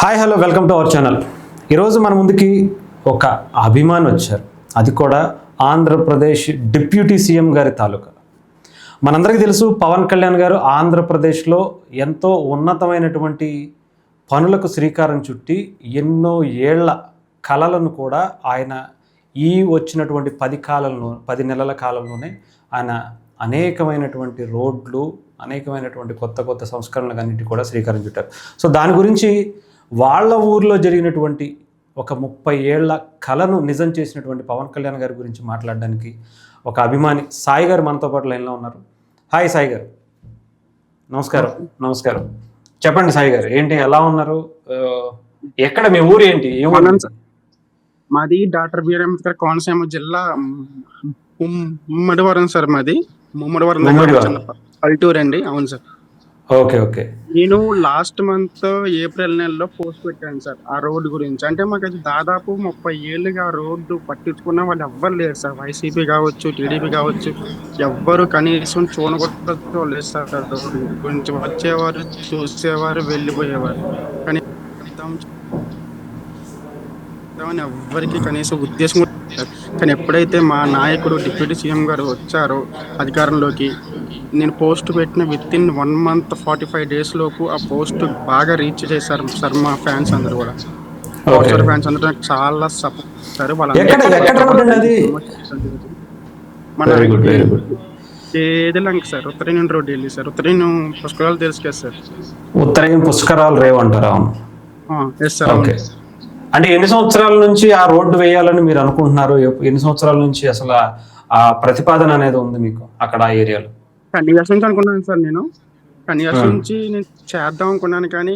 Hi hello welcome to our channel. ఈరోజు మన ముందుకి ఒక అభిమాన్ వచ్చారు. అది కూడా ఆంధ్రప్రదేశ్ డిప్యూటీ సీఎం గారి తాలూకా. మనందరికీ తెలుసు పవన్ కళ్యాణ్ గారు ఆంధ్రప్రదేశ్లో ఎంతో ఉన్నతమైనటువంటి పనులకు శ్రీకారం చుట్టి ఎన్నో ఏళ్ళ కళలను కూడా ఆయన ఈ వచ్చినటువంటి పది కాలంలో పది నెలల కాలంలోనే ఆయన అనేకమైనటువంటి రోడ్లు అనేకమైనటువంటి కొత్త కొత్త సంస్కరణలకు అన్నిటి కూడా శ్రీకారం చుట్టారు. సో దాని గురించి వాళ్ళ ఊర్లో జరిగినటువంటి ఒక ముప్పై ఏళ్ళ కళను నిజం చేసినటువంటి పవన్ కళ్యాణ్ గారి గురించి మాట్లాడడానికి ఒక అభిమాని సాయి గారు మనతో పాటు లైన్లో ఉన్నారు. హాయ్ సాయి గారు. నమస్కారం. నమస్కారం. చెప్పండి సాయి గారు ఏంటి ఎలా ఉన్నారు? ఎక్కడ మీ ఊరు ఏంటి. మాది డాక్టర్ బిఆర్ అంబేద్కర్ కోనసీమ జిల్లా ముమ్మడివరం సార్ మాది. ముమ్మడివరం పల్లెటూరు అండి అవును సార్. Okay okay. నేను లాస్ట్ మంత్ ఏప్రిల్ నెలలో పోస్ట్ పెట్టాను సార్ ఆ రోడ్డు గురించి. అంటే మాకు అది దాదాపు ముప్పై ఏళ్ళుగా రోడ్డు పట్టించుకున్న వాళ్ళు ఎవ్వరు లేరు సార్. వైసీపీ కావచ్చు టీడీపీ కావచ్చు ఎవ్వరు కనీసం చూడగొట్ట లేదు సార్ రోడ్డు గురించి. వచ్చేవారు చూసేవారు వెళ్ళిపోయేవారు. కానీ అని ఎవ్వరికి కనీసం ఉద్దేశం సార్. కానీ ఎప్పుడైతే మా నాయకుడు డిప్యూటీ సీఎం గారు వచ్చారో అధికారంలోకి నేను పోస్ట్ పెట్టిన with in one month forty five days లోపు ఆ పోస్ట్ బాగా రీచ్ చేశారు సార్ మా ఫ్యాన్స్ అందరూ కూడా. ఫ్యాన్స్ అందరూ నాకు చాలా సపోర్ట్ చేశారు. ఎక్కడ ఎక్కడ రోడ్ అండి అది? మన very good very good Edilanka sir Uttareni road వెళ్ళి సార్. ఉత్తరేణి పుష్కరాలు తెలుసు కదా సార్. ఉత్తరయం పుష్కరాలు రేవు. అంటారా అవును ఎస్ సార్ ఓకే అంటే ఎన్ని సంవత్సరాల నుంచి ఆ రోడ్డు వేయాలని మీరు అనుకుంటున్నారు ఎన్ని సంవత్సరాల నుంచి అసలు ఆ- ప్రతిపాదన అనేది ఉంది మీకు అక్కడ ఆ ఏరియాలో? టెన్ ఇయర్స్ నుంచి అనుకున్నాను సార్ నేను. టెన్ ఇయర్స్ నుంచి నేను చేద్దాం అనుకున్నాను కానీ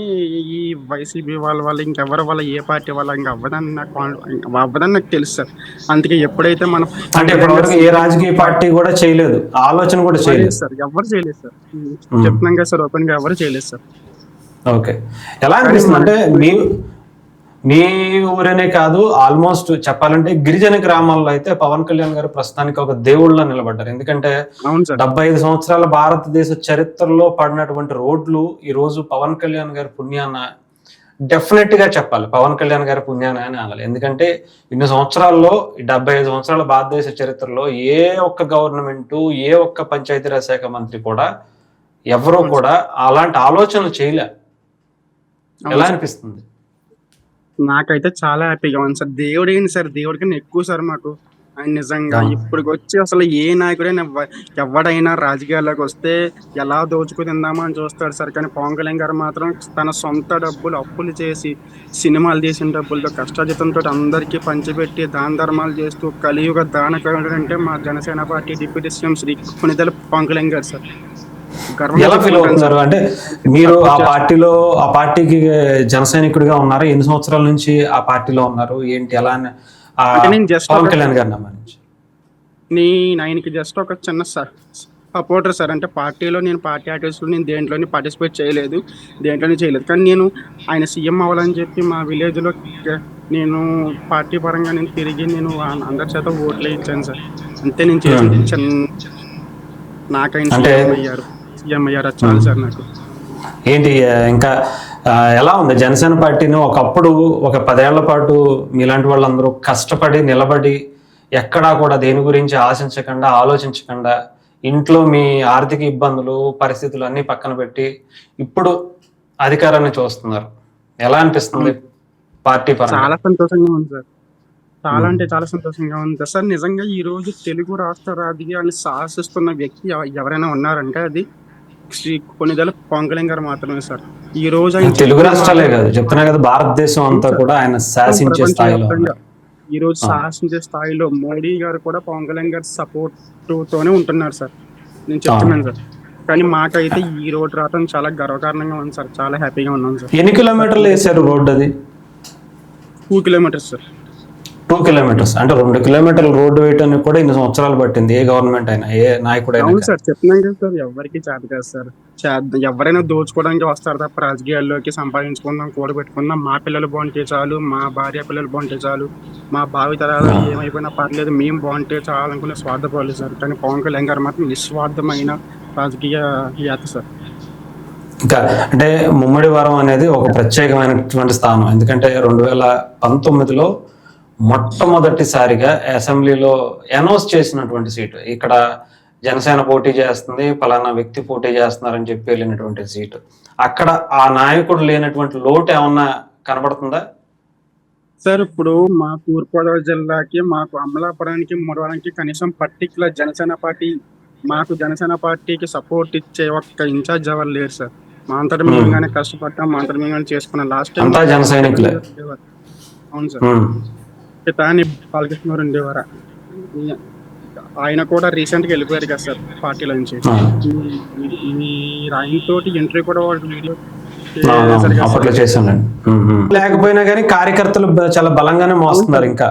ఈ వైసీపీ వాళ్ళ వల్ల ఇంకెవరి వల్ల ఏ పార్టీ వల్ల ఇంకా అవ్వదని నాకు అవ్వదని నాకు తెలుసు సార్. అందుకే ఎప్పుడైతే మనం అంటే ఇప్పటివరకు ఏ రాజకీయ పార్టీ కూడా చేయలేదు. ఆలోచన కూడా చేయలేదు. చేయలేదు సార్. ఎవరు చేయలేదు సార్. చెప్తున్నాం కదా సార్ ఓపెన్గా ఎవరు చేయలేదు సార్. ఓకే. ఎలా అనిపిస్తుంది అంటే మీ మీ ఊరనే కాదు ఆల్మోస్ట్ చెప్పాలంటే గిరిజన గ్రామాల్లో అయితే పవన్ కళ్యాణ్ గారు ప్రస్తుతానికి ఒక దేవుళ్ళ నిలబడ్డారు. ఎందుకంటే డెబ్బై ఐదు సంవత్సరాల భారతదేశ చరిత్రలో పడినటువంటి రోడ్లు ఈ రోజు పవన్ కళ్యాణ్ గారి పుణ్యాన డెఫినెట్గా చెప్పాలి. పవన్ కళ్యాణ్ గారి పుణ్యాన అని అనాలి. ఎందుకంటే ఇన్ని సంవత్సరాల్లో ఈ డెబ్బై ఐదు సంవత్సరాల భారతదేశ చరిత్రలో ఏ ఒక్క గవర్నమెంట్ ఏ ఒక్క పంచాయతీరాజ్ శాఖ మంత్రి కూడా ఎవరూ కూడా అలాంటి ఆలోచనలు చేయలే. ఎలా అనిపిస్తుంది? నాకైతే చాలా హ్యాపీగా ఉంది సార్. దేవుడు ఏంటి సార్? దేవుడి కన్నా ఎక్కువ సార్ మాకు. ఆయన నిజంగా. ఇప్పుడు వచ్చి అసలు ఏ నాయకుడైనా ఎవ- ఎవడైనా రాజకీయాల్లోకి వస్తే ఎలా దోచుకు తిందామా అని చూస్తాడు సార్. కానీ పవన్ కళ్యాణ్ గారు మాత్రం తన సొంత డబ్బులు అప్పులు చేసి సినిమాలు తీసిన డబ్బులతో కష్టజితంతో అందరికీ పంచిపెట్టి దాన ధర్మాలు చేస్తూ కలియుగ దాన అంటే మా Janasena party deputy CM Shri Konidela Pawan Kalyan garu sir. ఎలా ఫీల్ అవుతున్నారు అంటే మీరు ఆ పార్టీలో ఆ పార్టీకి జన సైనికుడిగా ఉన్నారు. ఎన్ని సంవత్సరాల నుంచి ఆ పార్టీలో ఉన్నారు? ఏంటి? ఎలా పవన్ కళ్యాణ్ గారిని అభిమానించి నేను ఆయనకి జస్ట్ ఒక చిన్న సపోర్టర్ సార్. అంటే పార్టీలో నేను పార్టీ యాక్టివిటీస్లో నేను దేంట్లోని పార్టిసిపేట్ చేయలేదు. దేంట్లోని చేయలేదు. కానీ నేను ఆయన సీఎం అవ్వాలని చెప్పి మా విలేజ్లో నేను పార్టీ పరంగా నేను తిరిగి నేను అందరి చేత ఓట్లు ఇచ్చాను సార్. అంతే నేను చేసింది. చిన్న నాకైనా అయ్యారు. సీఎం అయ్యారు? అది చాలు సార్ నాకు. ఏంటి ఇంకా ఎలా ఉంది? జనసేన పార్టీని ఒకప్పుడు ఒక పదేళ్ళ పాటు మీలాంటి వాళ్ళందరూ కష్టపడి నిలబడి ఎక్కడా కూడా దేని గురించి ఆశించకుండా ఆలోచించకుండా ఇంట్లో మీ ఆర్థిక ఇబ్బందులు పరిస్థితులు అన్ని పక్కన పెట్టి ఇప్పుడు అధికారాన్ని చూస్తున్నారు. ఎలా అనిపిస్తుంది పార్టీ చాలా సంతోషంగా ఉంది సార్. చాలా అంటే చాలా సంతోషంగా ఉంది సార్. నిజంగా ఈ రోజు తెలుగు రాష్ట్ర రాజకీయాన్ని శాసిస్తున్న వ్యక్తి ఎవ- ఎవరైనా ఉన్నారంటే అది శ్రీ పవన్ కళ్యాణ్ గారు మాత్రమే సార్. ఈ రోజు ఆయన తెలుగు రాష్ట్రాలే కాదు. చెప్తున్నా కదా భారతదేశం అంతా కూడా ఆయన శాసించే స్థాయిలో. ఈ రోజు శాసించే స్థాయిలో మోడీ గారు కూడా పవన్ కళ్యాణ్ గారి సపోర్ట్ తోనే ఉంటున్నారు సార్. నేను చెప్తున్నాను సార్. కానీ మాకైతే ఈ రోడ్ రావడం చాలా గర్వకారణంగా ఉంది సార్. చాలా హ్యాపీగా ఉన్నాం సార్. ఎన్ని కిలోమీటర్లు వేసారు రోడ్డు అది? Two kilometres sir. Two kilometres అంటే రెండు కిలోమీటర్ల రోడ్డు వేయటానికి కూడా ఇన్ని సంవత్సరాలు పట్టింది. ఏ గవర్నమెంట్ అయినా ఏ నాయకుడైనా అవును సార్ చెప్తున్నాం కదా సార్ ఎవరికి చేత కాదు సార్. ఎవరైనా దోచుకోవడానికి వస్తారు తప్ప రాజకీయాల్లోకి సంపాదించుకుందాం కూడబెట్టుకుందాం మా పిల్లలు బాగుంటే చాలు మా భార్య పిల్లలు బాగుంటే చాలు మా భావి తరాలు ఏమైపోయినా పర్లేదు మేము బాగుంటే చాలు అనుకునే స్వార్థపడలేదు సార్. కానీ పవన్ కళ్యాణ్ గారు మాత్రం నిస్వార్థమైన రాజకీయ యాత సార్. ఇంకా అంటే ముమ్మడి వారం అనేది ఒక ప్రత్యేకమైనటువంటి స్థానం. ఎందుకంటే రెండు వేల పంతొమ్మిదిలో మొట్టమొదటిసారిగా అసెంబ్లీలో అనౌన్స్ చేసినటువంటి సీటు. ఇక్కడ జనసేన పోటీ చేస్తుంది పలానా వ్యక్తి పోటీ చేస్తున్నారని చెప్పి వెళ్ళినటువంటి సీటు. అక్కడ ఆ నాయకుడు లేనటువంటి లోటు ఏమన్నా కనబడుతుందా? సార్ ఇప్పుడు మా తూర్పుగోదావరి జిల్లాకి మాకు అమలాపురానికి మురవానికి కనీసం పర్టికులర్ జనసేన పార్టీ మాకు జనసేన పార్టీకి సపోర్ట్ ఇచ్చే ఒక్క ఇన్ఛార్జ్ ఎవరు లేరు సార్. మా అంతటి మేము Hmm. కష్టపడ్డాం మా అంతటి మేము కానీ చేసుకున్నాం. Last time. అవును సార్. ఉమ్, తాని బాలకృష్ణ ఉండేవారా? ఆయన కూడా రీసెంట్గా వెళ్ళిపోయారు కదా సార్ పార్టీలో నుంచి. ఆ, ఈ ఆయన తోటి ఎంట్రీ కూడా వాళ్ళు వీడియో అప్పట్లో సార్. చేశాను లేకపోయినా కానీ కార్యకర్తలు చాలా బలంగానే మోస్తున్నారు ఇంకా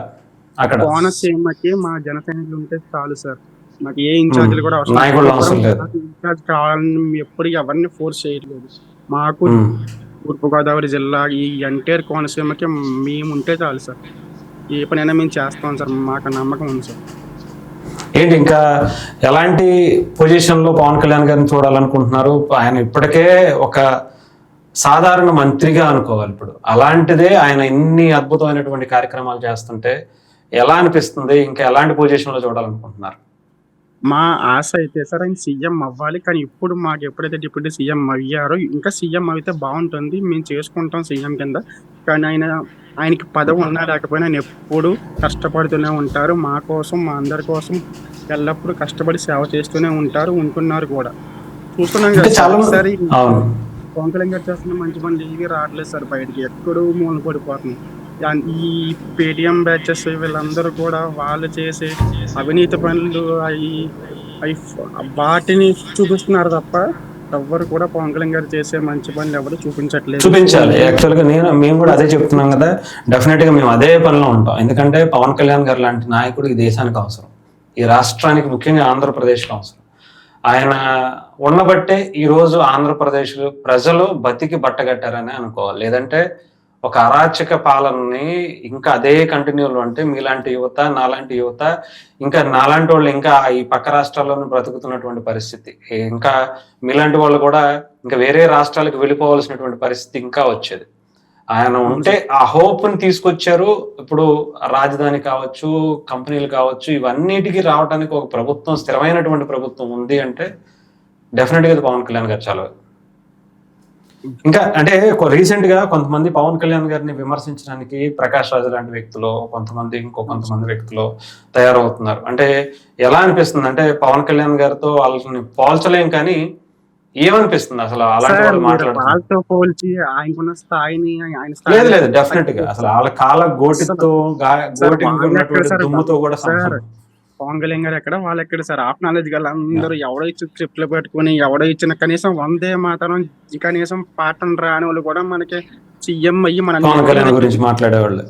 అక్కడ. కోనసీమకి మా జన సైనికులు ఉంటే చాలు సార్. మాకు ఏ ఇన్ఛార్జీలు కూడా అవసరం నాయకులు అవసరం లేదు. మాకు ఇన్ఛార్జ్ కావాలని మేము ఎప్పుడు ఎవరిని ఫోర్స్ చేయట్లేదు. మాకు. తూర్పుగోదావరి జిల్లా ఈ ఎంటైర్ కోనసీమకి మేము ఉంటే చాలు సార్. ఏ పనైనా మేము చేస్తాం సార్ మాకు నమ్మకం ఉంది సార్. ఏంటి ఇంకా ఎలాంటి పొజిషన్లో పవన్ కళ్యాణ్ గారిని చూడాలనుకుంటున్నారు? ఆయన ఇప్పటికే ఒక సాధారణ మంత్రిగా అనుకోవాలి ఇప్పుడు. అలాంటిదే ఆయన ఇన్ని అద్భుతమైనటువంటి కార్యక్రమాలు చేస్తుంటే ఎలా అనిపిస్తుంది? ఇంకా ఎలాంటి పొజిషన్లో చూడాలనుకుంటున్నారు? మా ఆశ అయితే సార్ ఆయన సీఎం అవ్వాలి కానీ ఇప్పుడు మాకు ఎప్పుడైతే డిప్యూటీ సీఎం అయ్యారో ఇంకా సీఎం అయితే బాగుంటుంది. మేము చేసుకుంటాం సీఎం కింద. కానీ ఆయన ఆయనకి పదవి ఉన్నా లేకపోయినా ఆయన ఎప్పుడు కష్టపడుతూనే ఉంటారు. మా కోసం మా అందరి కోసం ఎల్లప్పుడూ కష్టపడి సేవ చేస్తూనే ఉంటారు ఉంటున్నారు కూడా. చూస్తున్నాం కదా చాలా సార్. గారు చేస్తున్న మంచి పనులు ఏవి రావట్లేదు సార్ బయటికి. ఎక్కడో మూల పడిపోతుంది యా- ఈ పేటిఎం బ్యాచెస్ వీళ్ళందరూ కూడా వాళ్ళు చేసే అవినీతి పనులు అవి అవి వాటిని చూపిస్తున్నారు తప్ప ఎవ్వరు కూడా పవన్ కళ్యాణ్ గారు చేసే మంచి పనులు ఎవరు చూపించట్లేదు. చూపించాలి. యాక్చువల్గా నేను మేము కూడా అదే చెప్తున్నాం కదా డెఫినెట్గా మేము అదే పనిలో ఉంటాం. ఎందుకంటే పవన్ కళ్యాణ్ గారు లాంటి నాయకుడు ఈ దేశానికి అవసరం. ఈ రాష్ట్రానికి ముఖ్యంగా ఆంధ్రప్రదేశ్కి అవసరం. ఆయన ఉండబట్టే ఈరోజు ఆంధ్రప్రదేశ్ ప్రజలు బతికి బట్టగట్టారని అనుకోవాలి. లేదంటే ఒక అరాచక పాలనని ఇంకా అదే కంటిన్యూలో అంటే మీలాంటి యువత నాలాంటి యువత ఇంకా నాలాంటి వాళ్ళు ఇంకా ఈ పక్క రాష్ట్రాల్లోనే బ్రతుకుతున్నటువంటి పరిస్థితి. ఇంకా మీలాంటి వాళ్ళు కూడా ఇంకా వేరే రాష్ట్రాలకు వెళ్ళిపోవాల్సినటువంటి పరిస్థితి ఇంకా వచ్చేది. ఆయన ఉంటే ఆ హోప్ని తీసుకొచ్చారు. ఇప్పుడు రాజధాని కావచ్చు కంపెనీలు కావచ్చు ఇవన్నిటికీ రావడానికి ఒక ప్రభుత్వం స్థిరమైనటువంటి ప్రభుత్వం ఉంది అంటే డెఫినెట్గా పవన్ కళ్యాణ్ గారు చాలా ఇంకా అంటే రీసెంట్గా కొంతమంది పవన్ కళ్యాణ్ గారిని విమర్శించడానికి ప్రకాష్ రాజు లాంటి వ్యక్తులు కొంతమంది ఇంకో కొంతమంది వ్యక్తులు తయారవుతున్నారు. అంటే ఎలా అనిపిస్తుంది? అంటే పవన్ కళ్యాణ్ గారితో వాళ్ళని పోల్చలేం కానీ ఏమనిపిస్తుంది అసలు అలాంటి వాళ్ళు మాట్లాడుతున్నారు వాళ్ళతో పోల్చి ఆయనకున్న స్థాయిని ఆయన లేదు లేదు డెఫినెట్గా. అసలు వాళ్ళ కాల గోటితో దుమ్ముతో కూడా. పవన్ కళ్యాణ్ గారు ఎక్కడ? వాళ్ళు ఎక్కడ సార్? ఆఫ్ నాలెడ్జ్ గల అందరూ ఎవడో ఇచ్చి ట్రిప్లు పెట్టుకుని ఎవడో ఇచ్చిన కనీసం వందే మాత్రం కనీసం పాటలు రాని వాళ్ళు కూడా మనకి సీఎం అయ్యి మన పవన్ కళ్యాణ్ గురించి మాట్లాడేవాళ్ళు.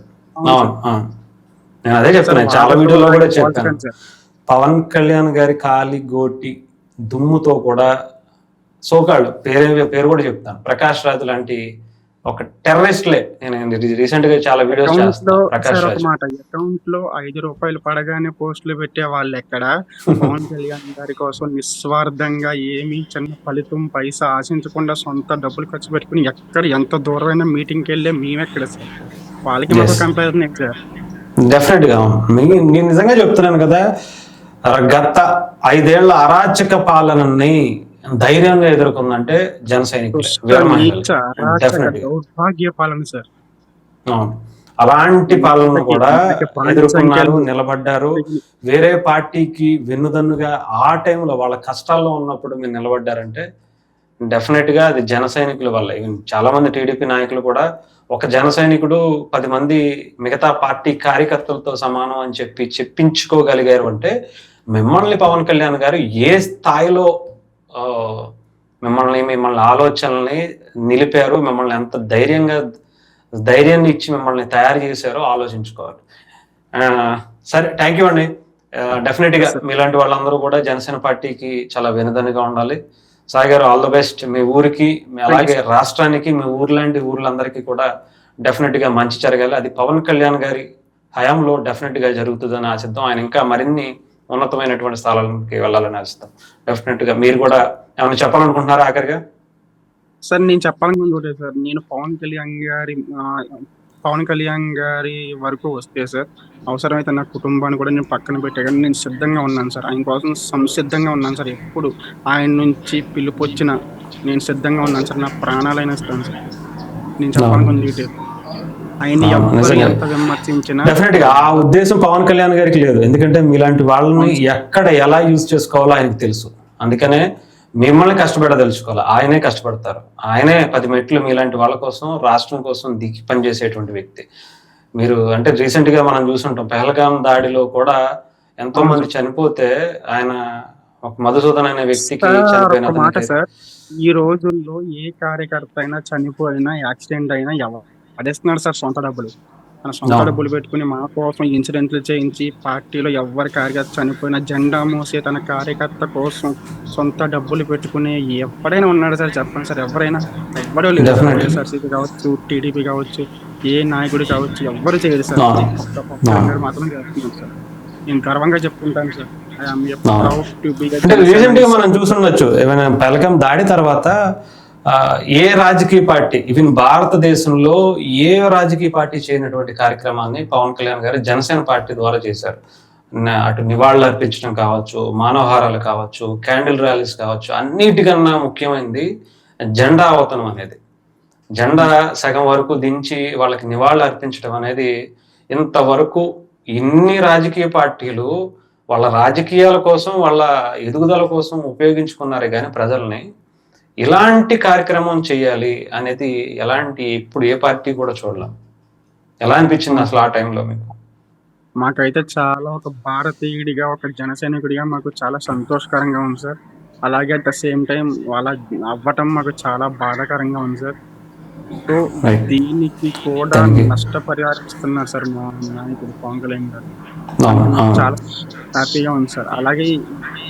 నేను అదే చెప్తున్నాను సార్, చాలా వీడియోలో కూడా చెప్పాను. పవన్ కళ్యాణ్ గారి కాలి గోటి దుమ్ముతో కూడా సోకాళ్ళు పేరు పేరు కూడా చెప్తాను. ప్రకాష్ రాజు లాంటి ఒక టెర్రరిస్ట్లే. నేను రీసెంట్గా చాలా వీడియోస్ అకౌంట్లో మాట అకౌంట్ ఐదు రూపాయలు పడగానే పోస్టులు పెట్టే వాళ్ళు ఎక్కడ? పవన్ కళ్యాణ్ గారి కోసం నిస్వార్థంగా ఏమీ చిన్న ఫలితం పైసా ఆశించకుండా సొంత డబ్బులు ఖర్చు పెట్టుకుని ఎక్కడ ఎంత దూరమైన మీటింగ్కి వెళ్ళే మేమెక్కడ సార్. వాళ్ళకి మాకు. కంపారిజన్ సార్ డెఫినెట్గా. నేను నిజంగా చెప్తున్నాను కదా గత ఐదేళ్ళ అరాచక పాలనని ధైర్యంగా ఎదుర్కొందంటే జన సైనికులు పాలన సార్ అలాంటి పాలన కూడా ఎదుర్కొన్నారు నిలబడ్డారు. వేరే పార్టీకి వెన్నుదన్నుగా ఆ టైంలో వాళ్ళ కష్టాల్లో ఉన్నప్పుడు మీరు నిలబడ్డారంటే డెఫినెట్గా అది జన సైనికుల వల్ల. చాలా మంది టీడీపీ నాయకులు కూడా ఒక జన సైనికుడు పది మంది మిగతా పార్టీ కార్యకర్తలతో సమానం అని చెప్పి చెప్పించుకోగలిగారు అంటే మిమ్మల్ని పవన్ కళ్యాణ్ గారు ఏ స్థాయిలో మిమ్మల్ని మిమ్మల్ని ఆలోచనల్ని నిలిపారు మిమ్మల్ని ఎంత ధైర్యంగా ధైర్యాన్ని ఇచ్చి మిమ్మల్ని తయారు చేశారో ఆలోచించుకోవాలి. ఆ, సరే థ్యాంక్ యూ అండి. డెఫినెట్గా మీలాంటి వాళ్ళందరూ కూడా జనసేన పార్టీకి చాలా వెనుదనుగా ఉండాలి. సాయి గారు ఆల్ ద బెస్ట్ మీ ఊరికి అలాగే రాష్ట్రానికి మీ ఊర్లాంటి ఊర్లందరికీ కూడా డెఫినెట్గా మంచి జరగాలి. అది పవన్ కళ్యాణ్ గారి హయాంలో డెఫినెట్గా జరుగుతుందని ఆశిద్దాం. ఆయన ఇంకా మరిన్ని ఉన్నతమైనటువంటి స్థలాలకి వెళ్ళాలని ఆశిస్తాం. డెఫినెట్గా మీరు కూడా ఏమైనా చెప్పాలనుకుంటున్నారా ఆఖరిగా? సార్ నేను చెప్పాలనుకుంది సార్. నేను పవన్ కళ్యాణ్ గారి పవన్ కళ్యాణ్ గారి వరకు వస్తే సార్ అవసరమైతే నా కుటుంబాన్ని కూడా నేను పక్కన పెట్టే కానీ నేను సిద్ధంగా ఉన్నాను సార్. ఆయన కోసం సంసిద్ధంగా ఉన్నాను సార్. ఎప్పుడు ఆయన నుంచి పిలుపు వచ్చిన నేను సిద్ధంగా ఉన్నాను సార్. నా ప్రాణాలైనా ఇస్తాను సార్. నేను చెప్పాలనుకుంది డెఫినెట్గా ఆ ఉద్దేశం పవన్ కళ్యాణ్ గారికి లేదు. ఎందుకంటే మీలాంటి వాళ్ళని ఎక్కడ ఎలా యూజ్ చేసుకోవాలో ఆయనకు తెలుసు. అందుకనే మిమ్మల్ని కష్టపడదలుచుకోవాలి ఆయనే కష్టపడతారు. ఆయనే పది మెట్లు మీలాంటి వాళ్ళ కోసం రాష్ట్రం కోసం దిగి పనిచేసేటువంటి వ్యక్తి. మీరు అంటే రీసెంట్గా మనం చూసుంటాం. పెహల్గాం దాడిలో కూడా ఎంతో మంది చనిపోతే ఆయన ఒక మధుసూదన్ అనే వ్యక్తికి చనిపోయిన మాట సార్. ఈ రోజుల్లో ఏ కార్యకర్త అయినా చనిపోయినా యాక్సిడెంట్ అయినా ఎవరు? పడేస్తున్నాడు సార్ సొంత డబ్బులు. మన సొంత. డబ్బులు పెట్టుకుని మా కోసం ఇన్సిడెంట్లు చేయించి పార్టీలో ఎవరి కార్యకర్త చనిపోయినా జెండా మోసే తన కార్యకర్త కోసం సొంత డబ్బులు పెట్టుకుని ఎవడైనా ఉన్నాడు సార్ చెప్పండి సార్. ఎవరైనా ఎవరో లేదు. వైఎస్ఆర్సీపీ కావచ్చు టీడీపీ కావచ్చు ఏ నాయకుడు కావచ్చు ఎవరు చేయరు సార్. మాత్రం చేస్తున్నారు సార్. నేను గర్వంగా చెప్పుకుంటాను సార్. అంటే రీసెంట్గా మనం చూసుండొచ్చు. ఏమైనా పలకం దాడి తర్వాత ఏ రాజకీయ పార్టీ ఈవెన్ భారతదేశంలో ఏ రాజకీయ పార్టీ చేయనటువంటి కార్యక్రమాన్ని పవన్ కళ్యాణ్ గారు జనసేన పార్టీ ద్వారా చేశారు. అటు నివాళులు అర్పించడం కావచ్చు మానవహారాలు కావచ్చు క్యాండిల్ ర్యాలీస్ కావచ్చు అన్నిటికన్నా ముఖ్యమైనది జెండా అవతనం అనేది. జెండా సగం వరకు దించి వాళ్ళకి నివాళులు అర్పించడం అనేది ఇంతవరకు ఇన్ని రాజకీయ పార్టీలు వాళ్ళ రాజకీయాల కోసం వాళ్ళ ఎదుగుదల కోసం ఉపయోగించుకున్నారే కానీ ప్రజల్ని ఇలాంటి కార్యక్రమం చేయాలి అనేది ఎలాంటి ఇప్పుడు ఏ పార్టీ కూడా చూడలేం ఎలా అనిపించింది అసలు ఆ టైంలో మీకు మాకైతే చాలా ఒక భారతీయుడిగా ఒక జనసైనికుడిగా మాకు చాలా సంతోషకరంగా ఉంది సార్ అలాగే అట్ ద సేమ్ టైం వాళ్ళ అవ్వటం మాకు చాలా బాధాకరంగా ఉంది సార్ సో. దీనికి కూడా Thank you. నష్టపరిహారం ఇస్తున్నారు సార్ మా నాయకుడు పవన్ కళ్యాణ్ గారు. చాలా హ్యాపీగా ఉంది సార్ అలాగే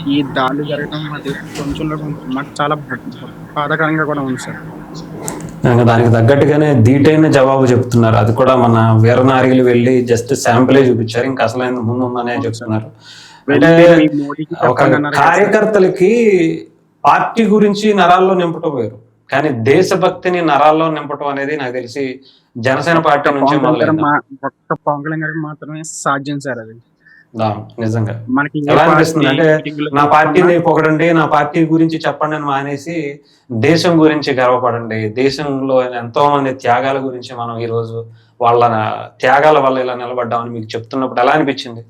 ఈ దాడి జరగడం మాది కొంచెంలో కొంచెం మాకు చాలా బాధాకరంగా కూడా ఉంది సార్. దానికి తగ్గట్టుగానే ధీటైన జవాబు చెప్తున్నారు. అది కూడా మన వీరనారిలు వెళ్ళి జస్ట్ శాంపిలే చూపించారు. ఇంకా అసలు ముందు ఉందనే చెప్తున్నారు. ఒక. కార్యకర్తలకి పార్టీ గురించి నరాల్లో నింపటం వేరు. కానీ దేశభక్తిని నరాల్లో నింపటం అనేది నాకు తెలిసి జనసేన పార్టీ నుంచి మాత్రమే సాధ్యం సార్ అది. నిజంగా. మనకి ఎలా అనిపిస్తుంది అంటే నా పార్టీని పొగడండి నా పార్టీ గురించి చెప్పండి అని మానేసి దేశం గురించి గర్వపడండి. దేశంలో ఎంతో మంది త్యాగాల గురించి మనం ఈ రోజు వాళ్ళ త్యాగాల వల్ల ఇలా నిలబడ్డామని మీకు చెప్తున్నప్పుడు ఎలా అనిపించింది?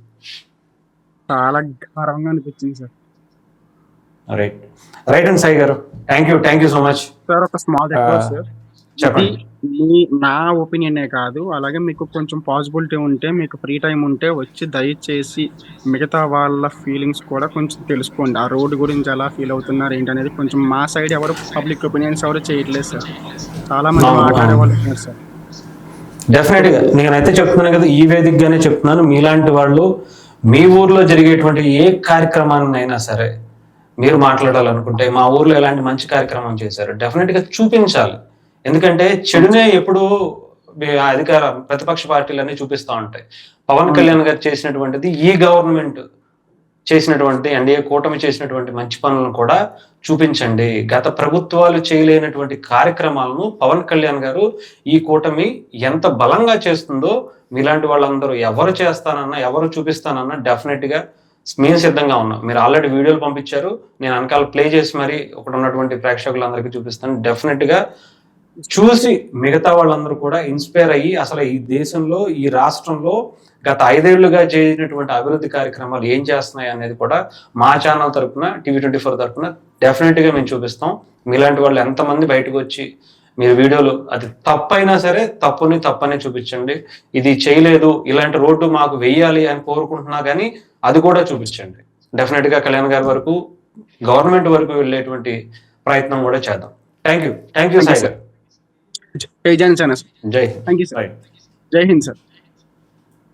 చాలా గర్వంగా అనిపించింది sir. Right. Right and Sai garu thank you thank you so much. Sir ఒక స్మాల్ సార్. నా ఒపీనియనే కాదు. అలాగే మీకు కొంచెం పాసిబిలిటీ ఉంటే మీకు ఫ్రీ టైం ఉంటే వచ్చి దయచేసి మిగతా వాళ్ళ ఫీలింగ్స్ కూడా కొంచెం తెలుసుకోండి. ఆ రోడ్డు గురించి ఎలా ఫీల్ అవుతున్నారు ఏంటనేది కొంచెం మా సైడ్ ఎవరు పబ్లిక్ ఒపీనియన్స్ ఎవరు చేయట్లేదు సార్ చాలా మంది మాట్లాడే. వాళ్ళు ఉన్నారు సార్ డెఫినెట్గా నేనైతే చెప్తున్నాను కదా ఈ వేదికగానే చెప్తున్నాను. మీలాంటి వాళ్ళు మీ ఊర్లో జరిగేటువంటి ఏ కార్యక్రమాన్ని అయినా సరే మీరు మాట్లాడాలనుకుంటే మా ఊర్లో ఎలాంటి మంచి కార్యక్రమం చేశారు డెఫినెట్గా చూపించాలి. ఎందుకంటే చెడునే ఎప్పుడు అధికార ప్రతిపక్ష పార్టీలన్నీ చూపిస్తూ ఉంటాయి. పవన్ కళ్యాణ్ గారు చేసినటువంటిది ఈ గవర్నమెంట్ చేసినటువంటి ఎన్డీఏ కూటమి చేసినటువంటి మంచి పనులను కూడా చూపించండి. గత ప్రభుత్వాలు చేయలేనటువంటి కార్యక్రమాలను పవన్ కళ్యాణ్ గారు ఈ కూటమి ఎంత బలంగా చేస్తుందో మీలాంటి వాళ్ళందరూ ఎవరు చేస్తానన్నా ఎవరు చూపిస్తానన్నా డెఫినెట్గా మేము సిద్ధంగా ఉన్నాం. మీరు ఆల్రెడీ వీడియోలు పంపించారు. నేను వెనకాల ప్లే చేసి మరి ఇక్కడ ఉన్నటువంటి ప్రేక్షకులందరికీ చూపిస్తాను. డెఫినెట్గా చూసి మిగతా వాళ్ళందరూ కూడా ఇన్స్పైర్ అయ్యి అసలు ఈ దేశంలో ఈ రాష్ట్రంలో గత ఐదేళ్ళుగా చేసినటువంటి అభివృద్ధి కార్యక్రమాలు ఏం చేస్తున్నాయి అనేది కూడా మా ఛానల్ తరపున టీవీ ట్వంటీ ఫోర్ తరపున డెఫినెట్గా మేము చూపిస్తాం. మీలాంటి వాళ్ళు ఎంతమంది బయటకు వచ్చి మీరు వీడియోలు అది తప్పైనా సరే తప్పుని తప్పని చూపించండి. ఇది చేయలేదు ఇలాంటి రోడ్డు మాకు వెయ్యాలి అని కోరుకుంటున్నా కానీ అది కూడా చూపించండి. డెఫినెట్గా కళ్యాణ్ గారి వరకు గవర్నమెంట్ వరకు వెళ్ళేటువంటి ప్రయత్నం కూడా చేద్దాం. Thank you thank you Sai garu జై జనసేన సార్ జై థ్యాంక్ యూ సార్ రైట్ జై హింద్ సార్